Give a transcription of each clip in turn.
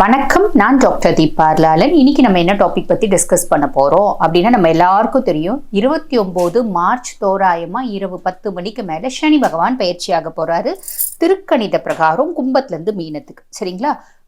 வணக்கம். நான் டாக்டர் தீபார்லாலன் இன்னைக்கு நம்ம என்ன டாபிக் பத்தி டிஸ்கஸ் பண்ண போறோம்? அப்படின்னா நம்ம எல்லாருக்கும் தெரியும். இருபத்தி ஒன்பது மார்ச் தோராயமா இரவு பத்து மணிக்கு மேல சனி பகவான் பயிற்சியாக போறாரு. திருக்கணித பிரகாரம் கும்பத்துல இருந்து மீனத்துக்கு. சரிங்களா?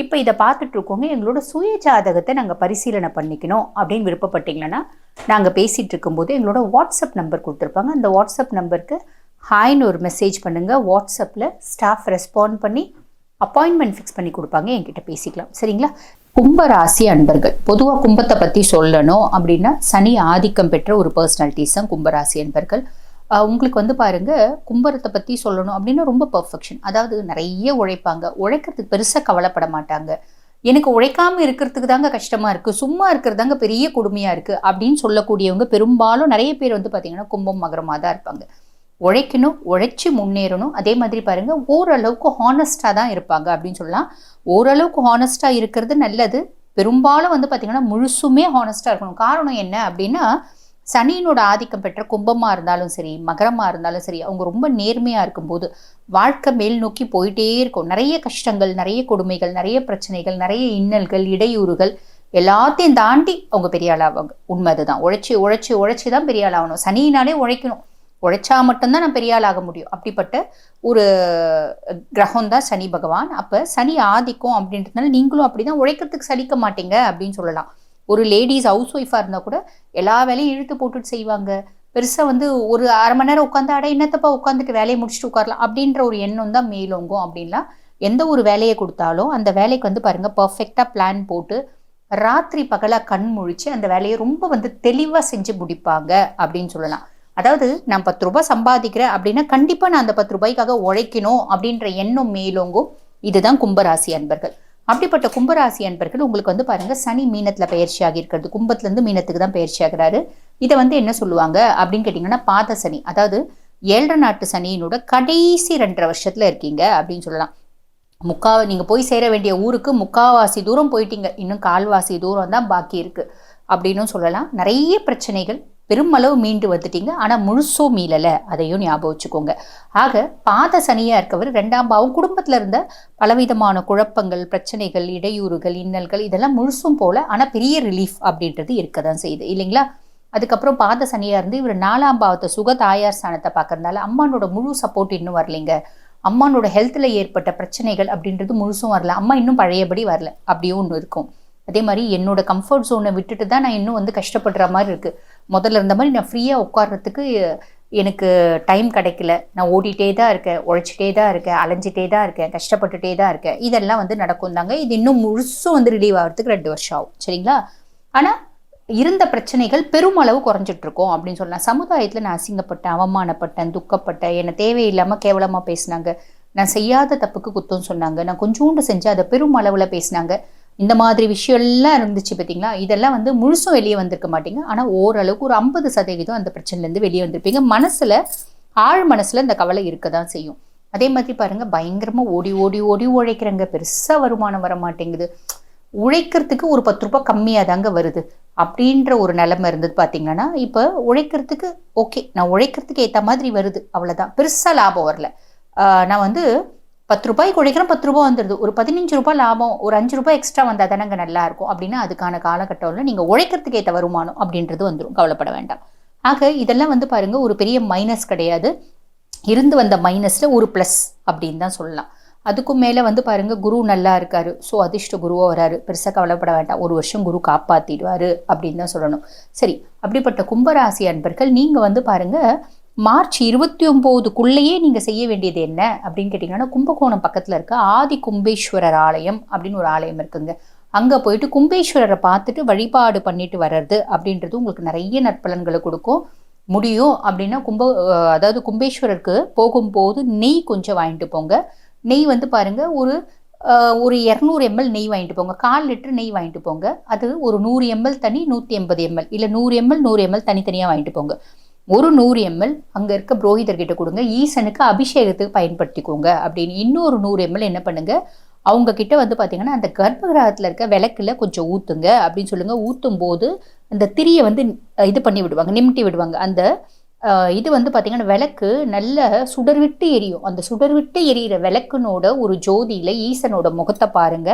இப்போ இதை பார்த்துட்டு இருக்கோங்க எங்களோட சுய ஜாதகத்தை நாங்கள் பரிசீலனை பண்ணிக்கணும் அப்படின்னு விருப்பப்பட்டீங்கன்னா நாங்கள் பேசிகிட்டு இருக்கும்போது எங்களோட வாட்ஸ்அப் நம்பர் கொடுத்துருப்பாங்க. அந்த வாட்ஸ்அப் நம்பருக்கு ஹாய்னு ஒரு மெசேஜ் பண்ணுங்கள் வாட்ஸ்அப்பில் ஸ்டாஃப் ரெஸ்பாண்ட் பண்ணி அப்பாயின்மெண்ட் ஃபிக்ஸ் பண்ணி கொடுப்பாங்க. என்கிட்ட பேசிக்கலாம். சரிங்களா? கும்பராசி அன்பர்கள் பொதுவாக கும்பத்தை பற்றி சொல்லணும் அப்படின்னா சனி ஆதிக்கம் பெற்ற ஒரு பர்சனாலிட்டிஸ் தான் கும்பராசி அன்பர்கள். உங்களுக்கு வந்து பாருங்க கும்பரத்தை பற்றி சொல்லணும் அப்படின்னா ரொம்ப பர்ஃபெக்ஷன் அதாவது நிறைய உழைப்பாங்க. உழைக்கிறதுக்கு பெருசாக கவலைப்பட மாட்டாங்க. எனக்கு உழைக்காம இருக்கிறதுக்கு தாங்க கஷ்டமா இருக்கு. சும்மா இருக்கிறதாங்க பெரிய கொடுமையா இருக்கு அப்படின்னு சொல்லக்கூடியவங்க பெரும்பாலும் நிறைய பேர் வந்து பார்த்திங்கன்னா கும்பம் மகரமாக தான் இருப்பாங்க. உழைக்கணும் உழைச்சி முன்னேறணும். அதே மாதிரி பாருங்க ஓரளவுக்கு ஹானஸ்ட்டாக தான் இருப்பாங்க அப்படின்னு சொல்லலாம். ஓரளவுக்கு ஹானஸ்ட்டாக இருக்கிறது நல்லது. பெரும்பாலும் வந்து பார்த்திங்கன்னா முழுசுமே ஹானஸ்ட்டாக இருக்கணும். காரணம் என்ன அப்படின்னா சனியினோட ஆதிக்கம் பெற்ற கும்பமாக இருந்தாலும் சரி மகரமாக இருந்தாலும் சரி அவங்க ரொம்ப நேர்மையாக இருக்கும்போது வாழ்க்கை மேல் நோக்கி போயிட்டே இருக்கும். நிறைய கஷ்டங்கள் நிறைய கொடுமைகள் நிறைய பிரச்சனைகள் நிறைய இன்னல்கள் இடையூறுகள் எல்லாத்தையும் தாண்டி அவங்க பெரிய ஆளாவாங்க உண்மை அதுதான். உழைச்சி உழைச்சி உழைச்சி தான் பெரிய ஆளாகணும் சனியினாலே உழைக்கணும். உழைச்சா மட்டும்தான் நான் பெரிய ஆளாக முடியும். அப்படிப்பட்ட ஒரு கிரகம் தான் சனி பகவான். அப்போ சனி ஆதிக்கம் அப்படின்றதுனால நீங்களும் அப்படி தான் உழைக்கிறதுக்கு சலிக்க மாட்டீங்க அப்படின்னு சொல்லலாம். ஒரு லேடிஸ் ஹவுஸ் ஒய்ஃபாக இருந்தால் கூட எல்லா வேலையும் இழுத்து போட்டுட்டு செய்வாங்க. பெருசாக வந்து ஒரு அரை மணி நேரம் உட்காந்து அட என்னத்தப்பா உட்காந்துட்டு வேலையை முடிச்சுட்டு உட்காரலாம்? அப்படின்ற ஒரு எண்ணம் தான் மேலோங்கும் அப்படின்லாம் எந்த ஒரு வேலையை கொடுத்தாலும் அந்த வேலைக்கு வந்து பாருங்க பர்ஃபெக்டாக பிளான் போட்டு ராத்திரி பகலாக கண் முழிச்சு அந்த வேலையை ரொம்ப வந்து தெளிவாக செஞ்சு முடிப்பாங்க அப்படின்னு சொல்லலாம். அதாவது நான் பத்து ரூபாய் சம்பாதிக்கிறேன் அப்படின்னா கண்டிப்பாக நான் அந்த பத்து ரூபாய்க்காக உழைக்கணும் அப்படின்ற எண்ணம் மேலோங்கும். இதுதான் கும்பராசி அன்பர்கள். அப்படிப்பட்ட கும்பராசி அன்பர்கள் உங்களுக்கு வந்து பாருங்க சனி மீனத்துல பயிற்சி ஆகியிருக்கிறது கும்பத்துல இருந்து மீனத்துக்கு தான் பயிற்சி ஆகிறாரு. இதை வந்து என்ன சொல்லுவாங்க அப்படின்னு கேட்டிங்கன்னா பாத சனி அதாவது ஏழரை நாட்டு சனியினோட கடைசி ரெண்டரை வருஷத்துல இருக்கீங்க அப்படின்னு சொல்லலாம். முக்கா நீங்கள் போய் சேர வேண்டிய ஊருக்கு முக்காவாசி தூரம் போயிட்டீங்க. இன்னும் கால்வாசி தூரம் தான் பாக்கி இருக்கு. அப்படின்னும் சொல்லலாம். நிறைய பிரச்சனைகள் பெருமளவு மீண்டு வந்துட்டீங்க. ஆனால் முழுசும் மீளலை. அதையும் ஞாபகம் வச்சுக்கோங்க. ஆக பாத சனியாக இருக்கவர் ரெண்டாம் பாவம். குடும்பத்தில் இருந்த பலவிதமான குழப்பங்கள் பிரச்சனைகள் இடையூறுகள் இன்னல்கள் இதெல்லாம் முழுசும் போல ஆனால் பெரிய ரிலீஃப் அப்படின்றது இருக்க தான் செய்யுது. இல்லைங்களா? அதுக்கப்புறம் பாத சனியாக இருந்து இவர் நாலாம் பாவத்தை சுக தாயார் ஸ்தானத்தை பார்க்கறதுனால அம்மானோட முழு சப்போர்ட் இன்னும் வரலைங்க. அம்மானோட ஹெல்த்தில் ஏற்பட்ட பிரச்சனைகள் அப்படின்றது முழுசும் வரல. அம்மா இன்னும் பழையபடி வரல. அப்படியும் ஒன்று இருக்கும். அதே மாதிரி என்னோட கம்ஃபர்ட் ஜோனை விட்டுட்டு தான் நான் இன்னும் வந்து கஷ்டப்படுற மாதிரி இருக்குது முதல்ல இருந்த மாதிரி நான் ஃப்ரீயாக உட்கார்றதுக்கு எனக்கு டைம் கிடைக்கல. நான் ஓடிட்டே தான் இருக்கேன் உழைச்சிட்டே தான் இருக்கேன் அலைஞ்சிட்டே தான் இருக்கேன் கஷ்டப்பட்டுட்டே தான் இருக்கேன். இதெல்லாம் வந்து நடக்கும் தாங்க இது இன்னும் முழுசும் வந்து ரிலீவ் ஆகிறதுக்கு ரெண்டு வருஷம் ஆகும். சரிங்களா? ஆனால் இருந்த பிரச்சனைகள் பெருமளவு குறைஞ்சிட்ருக்கோம் அப்படின்னு சொல்லலாம். சமுதாயத்தில் நான் அசிங்கப்பட்டேன் அவமானப்பட்டேன் துக்கப்பட்டேன் என்னை தேவையில்லாமல் கேவலமாக பேசினாங்க. நான் செய்யாத தப்புக்கு குத்தம் சொன்னாங்க. நான் கொஞ்சோண்டு செஞ்சு அதை பெருமளவில் பேசினாங்க. இந்த மாதிரி விஷயம்லாம் இருந்துச்சு பார்த்தீங்களா இதெல்லாம் வந்து முழுசும் வெளியே வந்திருக்க மாட்டீங்க. ஆனால் ஓரளவுக்கு ஒரு ஐம்பது சதவீதம் அந்த பிரச்சனைலேருந்து வெளியே வந்திருப்பீங்க. மனசில் ஆழ் மனசில் இந்த கவலை இருக்க தான் செய்யும். அதே மாதிரி பாருங்கள் பயங்கரமாக ஓடி ஓடி ஓடி உழைக்கிறங்க. பெருசாக வருமானம் வர மாட்டேங்குது. உழைக்கிறதுக்கு ஒரு பத்து ரூபாய் கம்மியாக தாங்க வருது. அப்படின்ற ஒரு நிலைமை இருந்தது பார்த்தீங்கன்னா இப்போ உழைக்கிறதுக்கு ஓகே. நான் உழைக்கிறதுக்கு ஏற்ற மாதிரி வருது. அவ்வளோதான் பெருசாக லாபம் வரல. நான் வந்து பத்து ரூபாய்க்கு உழைக்கிறேன் பத்து ரூபாய் வந்துடுது ஒரு பதினஞ்சு ரூபாய் லாபம் ஒரு அஞ்சு ரூபாய் எக்ஸ்ட்ரா வந்தால் தானங்க நல்லா இருக்கும். அப்படின்னா அதுக்கான காலகட்டம்ல நீங்கள் உழைக்கிறதுக்கு ஏற்ற வருமானம் அப்படின்றது வந்துடும் கவலைப்பட வேண்டாம். ஆக இதெல்லாம் வந்து பாருங்க ஒரு பெரிய மைனஸ் கிடையாது. இருந்து வந்த மைனஸில் ஒரு ப்ளஸ் அப்படின்னு தான் சொல்லலாம். அதுக்கும் மேலே வந்து பாருங்கள் குரு நல்லா இருக்காரு. ஸோ அதிர்ஷ்ட குருவோ வராரு. பெருசாக கவலைப்பட வேண்டாம். ஒரு வருஷம் குரு காப்பாற்றிடுவார் அப்படின்னு தான் சொல்லணும். சரி அப்படிப்பட்ட கும்பராசி அன்பர்கள் நீங்கள் வந்து பாருங்கள் மார்ச் இருபத்தி ஒம்போதுக்குள்ளேயே நீங்கள் செய்ய வேண்டியது என்ன அப்படின்னு கேட்டிங்கன்னா கும்பகோணம் பக்கத்தில் இருக்க ஆதி கும்பேஸ்வரர் ஆலயம் அப்படின்னு ஒரு ஆலயம் இருக்குங்க. அங்கே போயிட்டு கும்பேஸ்வரரை பார்த்துட்டு வழிபாடு பண்ணிட்டு வர்றது அப்படின்றது உங்களுக்கு நிறைய நற்பலன்களை கொடுக்கும். முடியும் அப்படின்னா கும்ப அதாவது கும்பேஸ்வரருக்கு போகும்போது நெய் கொஞ்சம் வாங்கிட்டு போங்க. நெய் வந்து பாருங்க ஒரு ஒரு இரநூறு எம்எல் நெய் வாங்கிட்டு போங்க. கால் லிட்டர் நெய் வாங்கிட்டு போங்க. அது ஒரு நூறு எம்எல் தனி நூற்றி எண்பது எம்எல். இல்லை நூறு எம்எல் நூறு எம்எல் தனித்தனியாக வாங்கிட்டு போங்க. ஒரு நூறு எம்எல் அங்கே இருக்க புரோகிதர்கிட்ட கொடுங்க. ஈசனுக்கு அபிஷேகத்துக்கு பயன்படுத்திக்கோங்க அப்படின்னு இன்னொரு நூறு எம்எல் என்ன பண்ணுங்க? அவங்க கிட்ட வந்து பார்த்தீங்கன்னா அந்த கர்ப்பகிரகத்தில் இருக்க விளக்குல கொஞ்சம் ஊற்றுங்க அப்படின்னு சொல்லுங்கள் ஊற்றும் போது அந்த திரியை வந்து இது பண்ணி விடுவாங்க நிமிட்டி விடுவாங்க. அந்த இது வந்து பார்த்தீங்கன்னா விளக்கு நல்ல சுடர்விட்டு எரியும். அந்த சுடர்விட்டு எரியிற விளக்குனோட ஒரு ஜோதியில் ஈசனோட முகத்தை பாருங்க.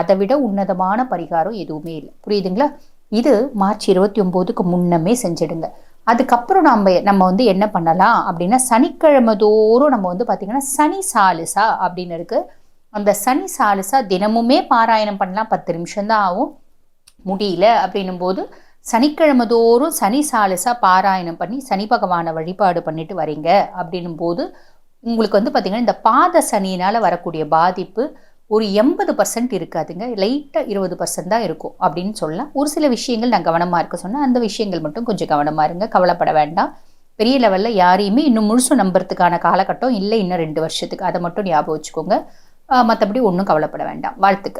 அதை விட உன்னதமான பரிகாரம் எதுவுமே இல்லை. புரியுதுங்களா? இது மார்ச் இருபத்தி ஒம்போதுக்கு முன்னமே செஞ்சிடுங்க. அதுக்கப்புறம் நம்ம நம்ம வந்து என்ன பண்ணலாம் அப்படின்னா சனிக்கிழமை தோறும் நம்ம வந்து பார்த்திங்கன்னா சனி சாலிசா அப்படின்னு இருக்குது அந்த சனி சாலிசா தினமுமே பாராயணம் பண்ணலாம். பத்து நிமிஷம்தான் ஆகும். முடியல அப்படின்னும் போது சனிக்கிழமை தோறும் சனி சாலிசா பாராயணம் பண்ணி சனி பகவானை வழிபாடு பண்ணிட்டு வரீங்க அப்படின்னும் போது உங்களுக்கு வந்து பார்த்திங்கன்னா இந்த பாத சனியினால் வரக்கூடிய பாதிப்பு ஒரு எண்பது பர்சன்ட் இருக்காதுங்க. லைட்டாக இருபது பர்சன்ட் தான் இருக்கும் அப்படின்னு சொல்லலாம். ஒரு சில விஷயங்கள் நான் கவனமாக இருக்க சொன்னால் அந்த விஷயங்கள் மட்டும் கொஞ்சம் கவனமாக இருங்க. கவலைப்பட வேண்டாம். பெரிய லெவலில் யாரையுமே இன்னும் முழுசும் நம்புறதுக்கான காலகட்டம் இல்லை இன்னும் ரெண்டு வருஷத்துக்கு. அதை மட்டும் ஞாபகம் வச்சுக்கோங்க. மற்றபடி ஒன்றும் கவலைப்பட வேண்டாம். வாழ்த்துக்கள்.